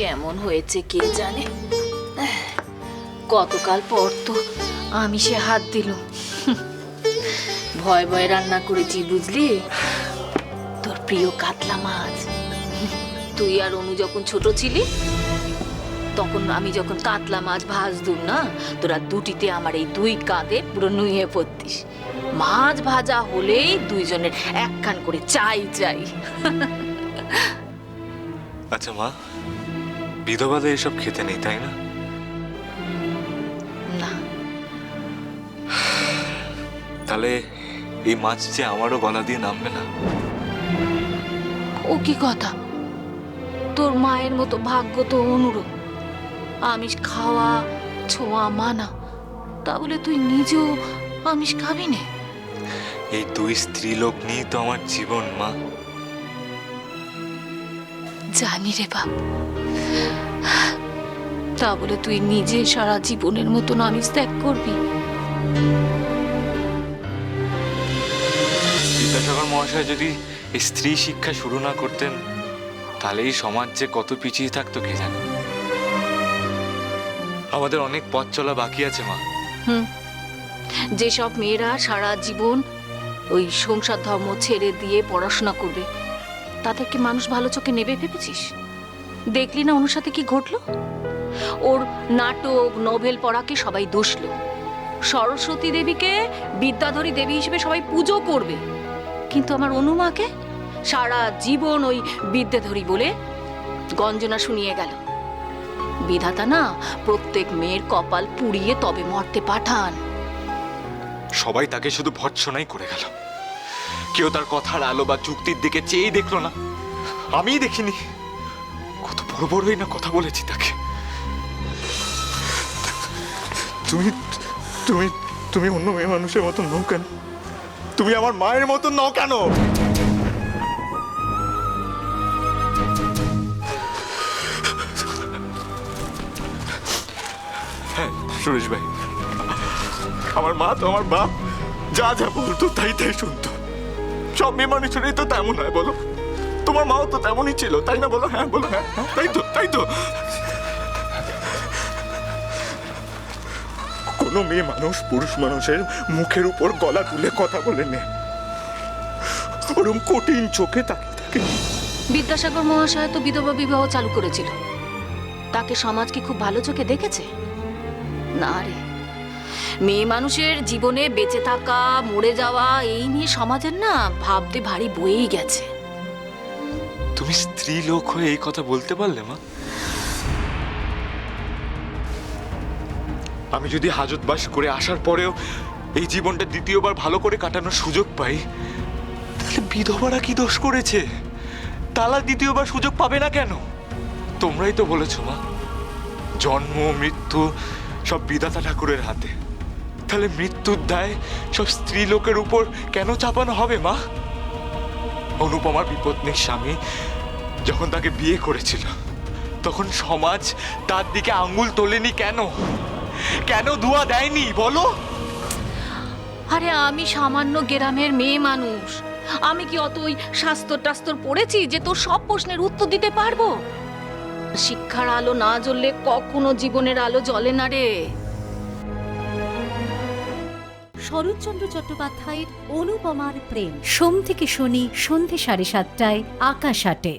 কেমন হয়েছে কে জানে? গতকাল পর তো আমি সে হাত দিল ভয় ভয় রান্না করেছি, বুঝলি? তোর প্রিয় কাতলা মাছ। তুই আর অনু যখন ছোট ছিলি, তখন আমি যখন কাতলা মাছ ভাজদুম না, তোরা দুটিতে আমার এই দুই কাঁধে পুরো নুয়ে পড়তিস। মাছ ভাজা হলেই দুইজনের একখান করে চাই চাই। আচ্ছা মা বিধবাদের এসব খেতে নেই তাই না? না। তাহলে এই মাছ যে আমারও গলা দিয়ে নামবে না? ও কি কথা? তোর মায়ের মতো ভাগ্য তো অনুরূপ। আমিষ খাওয়া ছোঁয়া মানা তাহলে তুই নিজেও আমিষ খাবি না? এই দুই স্ত্রী লোক নিয়েই তো আমার জীবন মা। জানি রে বাপ। তা বলে তুই নিজে সারা জীবনের মতন আমিষ ত্যাগ করবি? বিদ্যাসাগর মহাশয় যদি স্ত্রী শিক্ষা শুরু না করতেন তাহলে এই সমাজ যে কত পিছিয়ে থাকতো কে জানে? আমাদের অনেক পথ চলা বাকি আছে মা। হুম। যেসব মেয়েরা সারা জীবন ওই সংসার ধর্ম ছেড়ে দিয়ে পড়াশোনা করবে তাদেরকে মানুষ ভালো চোখে নেবে ভেবেছিস? দেখলি না ওর সাথে কি ঘটলো? ওর নাটক নোভেল পড়াকে সবাই দোষলো। সরস্বতী দেবীকে বিদ্যাধরী দেবী হিসেবে সবাই পুজো করবে। কিন্তু আমার অনুমাকে সারা জীবন ওই বিদ্যাধরী বলে গঞ্জনা শুনিয়ে গেল। বিধাতা না প্রত্যেক মেয়ের কপাল পুড়িয়ে তবে মরতে পাঠান। সবাই তাকে শুধু ভৎসনাই করে গেল। কেউ তার কথার আলো বা যুক্তির দিকে চেয়েই দেখল না। আমিই দেখিনি। বড় বড়ই না কথা বলেছি তাকে। তুমি তুমি তুমি অন্য মেয়ে মানুষের মতো নও কেন? তুমি আমার মায়ের মতো নও কেন? হ্যাঁ সুরেশ ভাই। আমার মা তো আমার বাপ। যা যা বলতো তাই তাই শুনতো। সব মেয়ে মানুষেরই তো তেমন হয় বলো। তোমার মাও তো তেমনই ছিল তাই না বলো? হ্যাঁ বলো হ্যাঁ হ্যাঁ, তাই তো তাই তো। কোনো মেয়ে মানুষ পুরুষ মানুষের মুখের উপর গলা তুলে কথা বলে নে। ওরম কঠিন চোখে তাকে থাকে। বিদ্যাসাগর মহাশয় তো বিধবা বিবাহ চালু করেছিল। তাকে সমাজ কি খুব ভালো চোখে দেখেছে? না রে। মেয়ে মানুষের জীবনে বেঁচে থাকা মরে যাওয়া এই নিয়ে সমাজের না ভাবতে ভারী বয়েই গেছে। তুমি স্ত্রী লোক হয়ে এই কথা বলতে পারলে, মা? আমি যদি হাজতবাস করে আসার পরেও এই জীবনটা দ্বিতীয়বার ভালো করে কাটানোর সুযোগ পাই, তাহলে বিধবারা কি দোষ করেছে? তালা দ্বিতীয়বার সুযোগ পাবে না কেন? তোমরাই তো বলেছ, মা, জন্ম, মৃত্যু সব বিধাতা ঠাকুরের হাতে। তাহলে মৃত্যুর দায় সব স্ত্রী লোকের উপর কেন চাপানো হবে, মা? অনুপমার বিপত্নীর স্বামী যখন তাকে বিয়ে করেছিল, তখন সমাজ তার দিকে আঙ্গুল তোলেনি কেন? কেন দুয়া দেয়নি, বলো? আরে আমি সামান্য গ্রামের মেয়ে মানুষ। আমি কি অত ওই শাস্ত্র টাস্ত্র পড়েছি যে তোর সব প্রশ্নের উত্তর দিতে পারব? শিক্ষার আলো না জ্বললে কখনো জীবনের আলো জ্বলে না রে। শরৎচন্দ্র চট্টোপাধ্যায়ের অনুপমার প্রেম। সোম থেকে শনি সন্ধে সাড়ে সাতটায় আকাশ আটে।